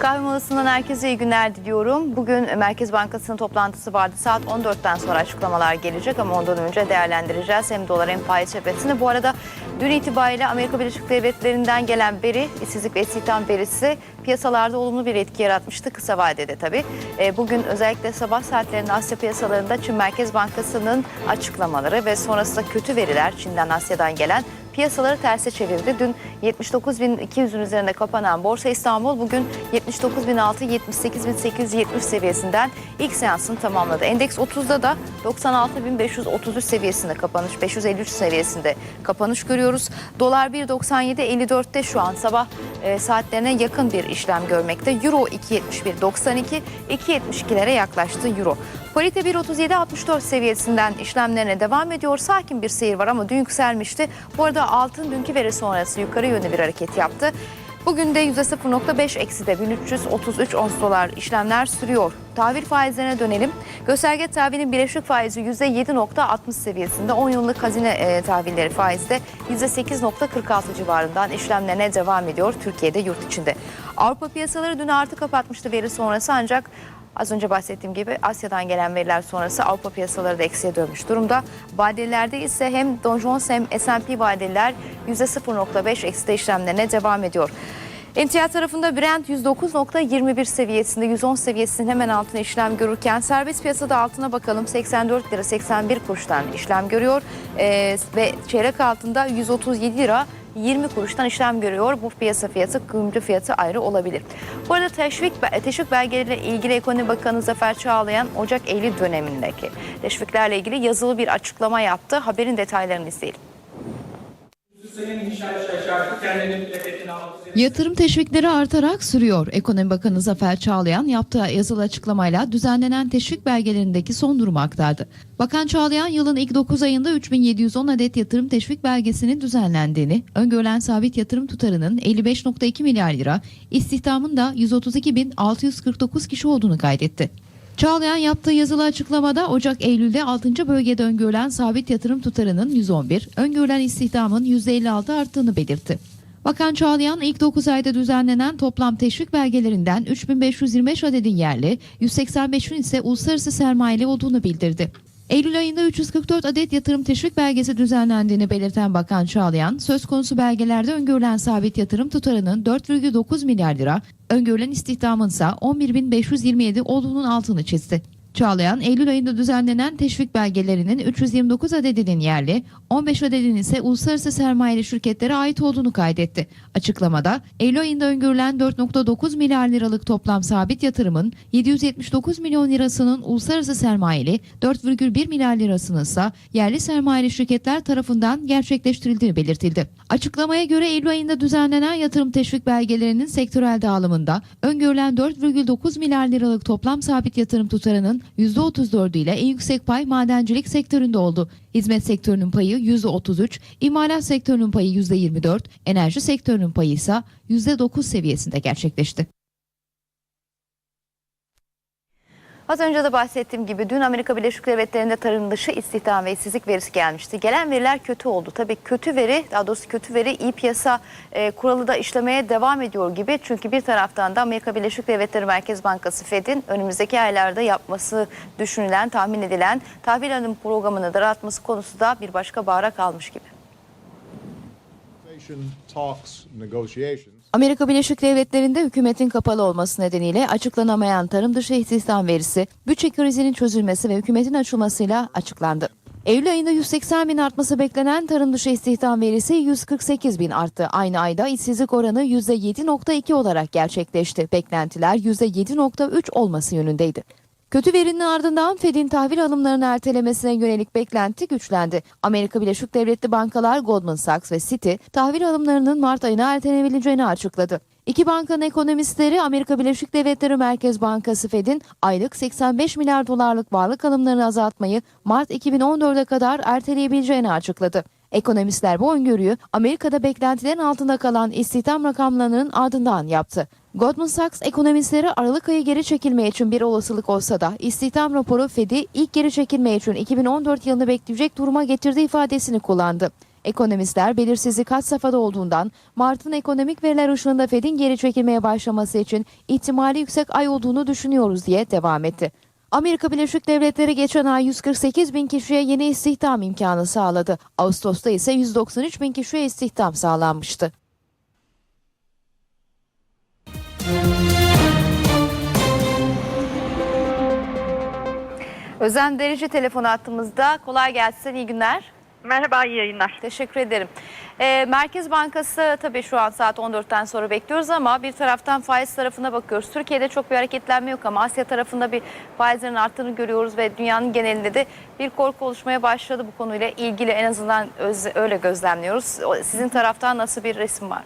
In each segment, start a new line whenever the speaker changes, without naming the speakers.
Kahve molasından herkese iyi günler diliyorum. Bugün Merkez Bankası'nın toplantısı vardı. Saat 14'ten sonra açıklamalar gelecek ama ondan önce değerlendireceğiz. Hem dolar hem faiz cephesini. Bu arada dün itibariyle Amerika Birleşik Devletleri'nden gelen veri, işsizlik ve istihdam verisi piyasalarda olumlu bir etki yaratmıştı kısa vadede tabii. E, Bugün özellikle sabah saatlerinde Asya piyasalarında Çin Merkez Bankası'nın açıklamaları ve sonrasında kötü veriler Çin'den Asya'dan gelen piyasaları terse çevirdi. Dün 79.200'ün üzerinde kapanan Borsa İstanbul bugün 79.600-78.870 seviyesinden ilk seansını tamamladı. Endeks 30'da da 96.533 seviyesinde kapanış, 553 seviyesinde kapanış görüyoruz. Dolar 1.97.54'te şu an sabah e, saatlerine yakın bir işlem görmekte. Euro 2.71.92, 2.72'lere yaklaştı Euro. Parite 1.37.64 seviyesinden işlemlerine devam ediyor. Sakin bir seyir var ama dün yükselmişti. Bu arada altın dünkü veri sonrası yukarı yönlü bir hareket yaptı. Bugün de %0.5 ekside 1333 ons dolar işlemler sürüyor. Tahvil faizlerine dönelim. Gösterge tahvilin bileşik faizi %7.60 seviyesinde. 10 yıllık hazine e, tahvilleri faizde %8.46 civarından işlemlerine devam ediyor Türkiye'de yurt içinde. Avrupa piyasaları dün artı kapatmıştı veri sonrası ancak Az önce bahsettiğim gibi Asya'dan gelen veriler sonrası Avrupa piyasaları da eksiye dönmüş durumda. Vadelilerde ise hem Dow Jones hem S&P vadeliler %0.5 ekside işlemlerine devam ediyor. Emtia tarafında Brent 109.21 seviyesinde 110 seviyesinin hemen altına işlem görürken serbest piyasada altına bakalım 84 lira 81 kuruştan işlem görüyor Ee, ve çeyrek altında 137 lira 20 kuruştan işlem görüyor. Bu piyasa fiyatı, gümrük fiyatı ayrı olabilir. Bu arada teşvik, teşvik belgeleriyle ilgili Ekonomi Bakanı Zafer Çağlayan Ocak-Eylül dönemindeki teşviklerle ilgili yazılı bir açıklama yaptı. Haberin detaylarını izleyelim.
Yatırım teşvikleri artarak sürüyor. Ekonomi Bakanı Zafer Çağlayan yaptığı yazılı açıklamayla düzenlenen teşvik belgelerindeki son durumu aktardı. Bakan Çağlayan yılın ilk 9 ayında 3710 adet yatırım teşvik belgesinin düzenlendiğini, öngörülen sabit yatırım tutarının 55.2 milyar lira, istihdamın da 132.649 kişi olduğunu kaydetti. Çağlayan yaptığı yazılı açıklamada Ocak-Eylül'de 6. bölgede öngörülen sabit yatırım tutarının 111, öngörülen istihdamın %56 arttığını belirtti. Bakan Çağlayan ilk 9 ayda düzenlenen toplam teşvik belgelerinden 3525 adedin yerli, 185'in ise uluslararası sermayeli olduğunu bildirdi. Eylül ayında 344 adet yatırım teşvik belgesi düzenlendiğini belirten Bakan Çağlayan, söz konusu belgelerde öngörülen sabit yatırım tutarının 4,9 milyar lira, öngörülen istihdamın ise 11.527 olduğunun altını çizdi. Çağlayan, Eylül ayında düzenlenen teşvik belgelerinin 329 adedinin yerli, 15 adedinin ise uluslararası sermayeli şirketlere ait olduğunu kaydetti. Açıklamada, Eylül ayında öngörülen 4.9 milyar liralık toplam sabit yatırımın 779 milyon lirasının uluslararası sermayeli, 4,1 milyar lirasının ise yerli sermayeli şirketler tarafından gerçekleştirildiği belirtildi. Açıklamaya göre Eylül ayında düzenlenen yatırım teşvik belgelerinin sektörel dağılımında öngörülen 4,9 milyar liralık toplam sabit yatırım tutarının %34'ü ile en yüksek pay madencilik sektöründe oldu. Hizmet sektörünün payı %33, imalat sektörünün payı %24, enerji sektörünün payı ise %9 seviyesinde gerçekleşti.
Az önce de bahsettiğim gibi dün Amerika Birleşik Devletleri'nde tarım dışı istihdam ve işsizlik verisi gelmişti. Gelen veriler kötü oldu. Tabii kötü veri, daha doğrusu kötü veri iyi piyasa e, kuralı da işlemeye devam ediyor gibi. Çünkü bir taraftan da Amerika Birleşik Devletleri Merkez Bankası Fed'in önümüzdeki aylarda yapması düşünülen, tahmin edilen tahvil alım programını daraltması konusu da bir başka bağıra kalmış gibi.
Amerika Birleşik Devletleri'nde hükümetin kapalı olması nedeniyle açıklanamayan tarım dışı istihdam verisi, bütçe krizinin çözülmesi ve hükümetin açılmasıyla açıklandı. Eylül ayında 180 bin artması beklenen tarım dışı istihdam verisi 148 bin arttı. Aynı ayda işsizlik oranı %7.2 olarak gerçekleşti. Beklentiler %7.3 olması yönündeydi. Kötü verinin ardından Fed'in tahvil alımlarını ertelemesine yönelik beklenti güçlendi. Amerika Birleşik Devletleri bankalar Goldman Sachs ve Citi tahvil alımlarının Mart ayına ertelenebileceğini açıkladı. İki bankanın ekonomistleri Amerika Birleşik Devletleri Merkez Bankası Fed'in aylık 85 milyar dolarlık varlık alımlarını azaltmayı Mart 2014'e kadar erteleyebileceğini açıkladı. Ekonomistler bu öngörüyü Amerika'da beklentilerin altında kalan istihdam rakamlarının ardından yaptı. Goldman Sachs ekonomistleri Aralık ayı geri çekilme için bir olasılık olsa da istihdam raporu Fed'i ilk geri çekilme için 2014 yılını bekleyecek duruma getirdiği ifadesini kullandı. Ekonomistler belirsizlik had safhada olduğundan Mart'ın ekonomik veriler ışığında Fed'in geri çekilmeye başlaması için ihtimali yüksek ay olduğunu düşünüyoruz diye devam etti. Amerika Birleşik Devletleri geçen ay 148 bin kişiye yeni istihdam imkanı sağladı. Ağustos'ta ise 193 bin kişiye istihdam sağlanmıştı.
Özlem Derici telefon attığımızda. Kolay gelsin, iyi günler.
Merhaba, iyi yayınlar.
Teşekkür ederim. Ee, Merkez Bankası tabii şu an saat 14'ten sonra bekliyoruz ama bir taraftan faiz tarafına bakıyoruz. Türkiye'de çok bir hareketlenme yok ama Asya tarafında bir faizlerin arttığını görüyoruz ve dünyanın genelinde de bir korku oluşmaya başladı bu konuyla ilgili en azından öz- öyle gözlemliyoruz. Sizin taraftan nasıl bir resim var?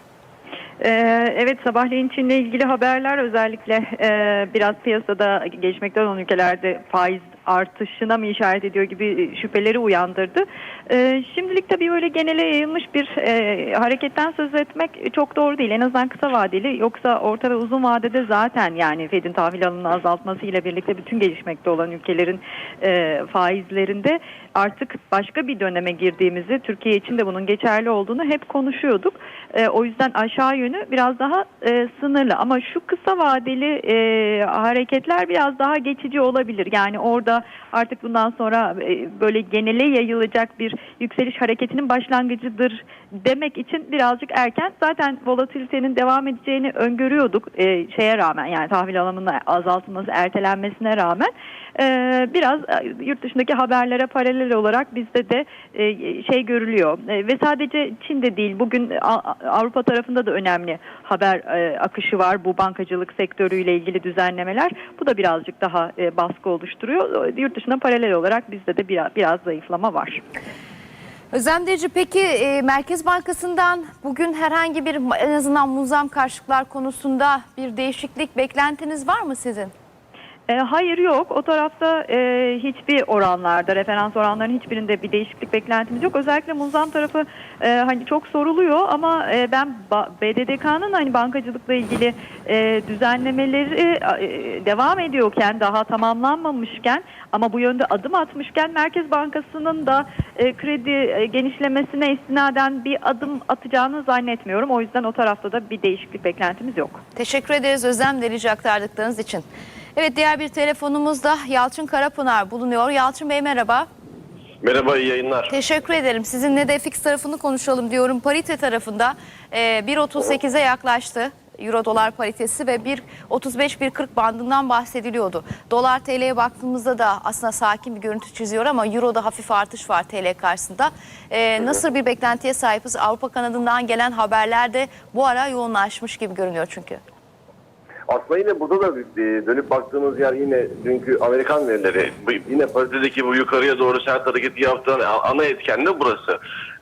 Ee, evet, sabahleyin Çin'le ilgili haberler özellikle e, biraz piyasada gelişmekte olan ülkelerde faiz artışına mı işaret ediyor gibi şüpheleri uyandırdı. Ee, şimdilik tabii böyle genele yayılmış bir e, hareketten söz etmek çok doğru değil. En azından kısa vadeli yoksa orta ve uzun vadede zaten yani Fed'in tahvil alımını azaltması ile birlikte bütün gelişmekte olan ülkelerin e, faizlerinde artık başka bir döneme girdiğimizi, Türkiye için de bunun geçerli olduğunu hep konuşuyorduk. E, o yüzden aşağı yönü biraz daha e, sınırlı ama şu kısa vadeli e, hareketler biraz daha geçici olabilir. Yani orada artık bundan sonra e, böyle genele yayılacak bir yükseliş hareketinin başlangıcıdır demek için birazcık erken. Zaten volatilitenin devam edeceğini öngörüyorduk e, şeye rağmen yani tahvil alımının azaltılması, ertelenmesine rağmen. E, biraz e, yurt dışındaki haberlere paralel olarak bizde de e, şey görülüyor. E, ve sadece Çin'de değil bugün Avrupa tarafında da önemli haber e, akışı var bu bankacılık sektörüyle ilgili düzenlemeler. Bu da birazcık daha e, baskı oluşturuyor. Yurt dışına paralel olarak bizde de biraz, biraz zayıflama var.
Özlem Derici peki e, Merkez Bankası'ndan bugün herhangi bir en azından muzam karşılıklar konusunda bir değişiklik beklentiniz var mı sizin?
E, hayır yok. O tarafta e, hiçbir oranlarda, referans oranlarının hiçbirinde bir değişiklik beklentimiz yok. Özellikle Muzam tarafı e, hani çok soruluyor ama e, ben BDDK'nın hani bankacılıkla ilgili e, düzenlemeleri e, devam ediyorken, daha tamamlanmamışken ama bu yönde adım atmışken Merkez Bankası'nın da e, kredi e, genişlemesine istinaden bir adım atacağını zannetmiyorum. O yüzden o tarafta da bir değişiklik beklentimiz yok.
Teşekkür ederiz Özlem Derici aktardıklarınız için. Evet diğer bir telefonumuzda Yalçın Karapınar bulunuyor. Yalçın Bey merhaba.
Merhaba, iyi yayınlar.
Teşekkür ederim. Sizinle de FX tarafını konuşalım diyorum. Parite tarafında e, 1.38'e yaklaştı. Euro dolar paritesi ve 1.35-1.40 bandından bahsediliyordu. Dolar TL'ye baktığımızda da aslında sakin bir görüntü çiziyor ama Euro'da hafif artış var TL karşısında. E, nasıl bir beklentiye sahibiz? Avrupa kanadından gelen haberler de bu ara yoğunlaşmış gibi görünüyor çünkü.
Aslında yine burada da dönüp baktığımız yer yine dünkü Amerikan verileri. Yine paritedeki bu yukarıya doğru sert hareket yaptıran ana etken de burası.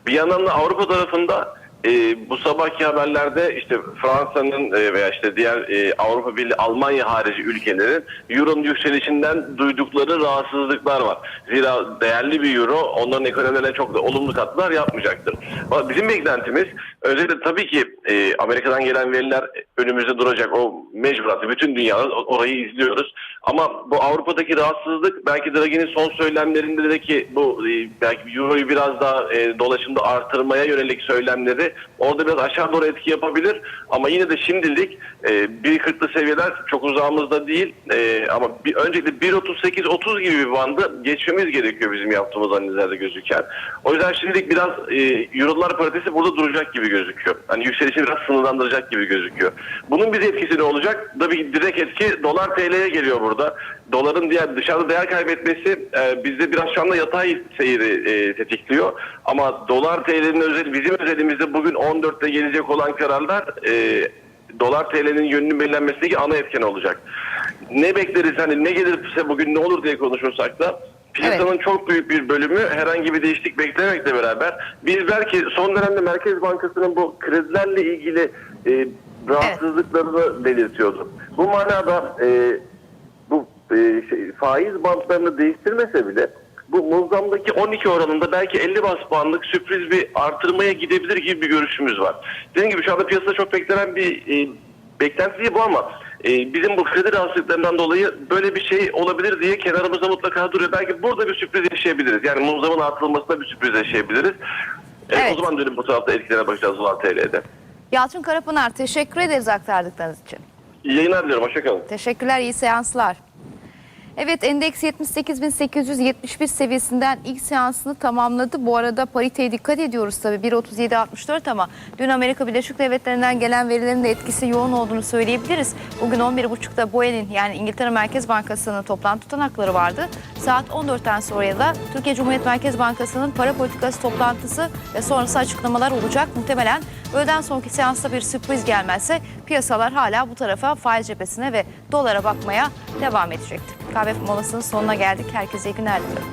Bir yandan da Avrupa tarafında e, bu sabahki haberlerde işte Fransa'nın e, veya işte diğer e, Avrupa Birliği, Almanya harici ülkelerin Euro'nun yükselişinden duydukları rahatsızlıklar var. Zira değerli bir Euro onların ekonomilerine çok da olumlu katkılar yapmayacaktır. Ama Bizim beklentimiz özellikle tabii ki e, Amerika'dan gelen veriler önümüzde duracak. O mecburatı bütün dünya orayı izliyoruz. Ama bu Avrupa'daki rahatsızlık belki Draghi'nin son söylemlerinde de ki bu e, belki Euro'yu biraz daha e, dolaşımda artırmaya yönelik söylemleri orada biraz aşağı doğru etki yapabilir. Ama yine de şimdilik e, 1.40'lı seviyeler çok uzağımızda değil. E, ama bir, öncelikle 1.38-30 gibi bir bandı geçmemiz gerekiyor bizim yaptığımız analizlerde gözüken. O yüzden şimdilik biraz e, Eurolar paritesi burada duracak gibi gözüküyor. Hani yükselişi biraz sınırlandıracak gibi gözüküyor. Bunun bir etkisi ne olacak? Tabii direkt etki dolar TL'ye geliyor burada. Doların diğer dışarıda değer kaybetmesi e, bizde biraz şu anda yatay seyri e, tetikliyor. Ama dolar TL'nin özel bizim özelimizde bugün 14'te gelecek olan kararlar e, dolar TL'nin yönünün belirlenmesindeki ana etken olacak. Ne bekleriz hani ne gelirse bugün ne olur diye konuşursak da piyasanın çok büyük bir bölümü herhangi bir değişiklik beklemekle beraber biz belki son dönemde Merkez Bankası'nın bu kredilerle ilgili e, rahatsızlıklarını belirtiyordu. Bu manada e, bu e, şey, faiz bantlarını değiştirmese bile bu muzamdaki 12 oranında belki 50 bas puanlık sürpriz bir artırmaya gidebilir gibi bir görüşümüz var. Dediğim gibi şu anda piyasada çok beklenen bir e, beklenti değil bu ama e, bizim bu kredi rahatsızlıklarından dolayı böyle bir şey olabilir diye kenarımızda mutlaka duruyor. Belki burada bir sürpriz yaşayabiliriz. Yani muzamın artırılmasında bir sürpriz yaşayabiliriz. E,
Evet.
O zaman dönüp bu tarafta etkilerine bakacağız dolar TL'de.
Yalçın Karapınar teşekkür ederiz aktardıklarınız için.
İyi yayınlar diliyorum. Hoşçakalın.
Teşekkürler, iyi seanslar. Evet endeks 78.871 seviyesinden ilk seansını tamamladı. Bu arada pariteye dikkat ediyoruz tabii 1.37.64 ama dün Amerika Birleşik Devletleri'nden gelen verilerin de etkisi yoğun olduğunu söyleyebiliriz. Bugün 11.30'da BOE'nin yani İngiltere Merkez Bankası'nın toplantı tutanakları vardı. Saat 14'ten sonra da Türkiye Cumhuriyet Merkez Bankası'nın para politikası toplantısı ve sonrası açıklamalar olacak. Muhtemelen öğleden sonraki seansta bir sürpriz gelmezse piyasalar hala bu tarafa faiz cephesine ve dolara bakmaya devam edecektir. Kahve molasının sonuna geldik. Herkese iyi günler diliyorum.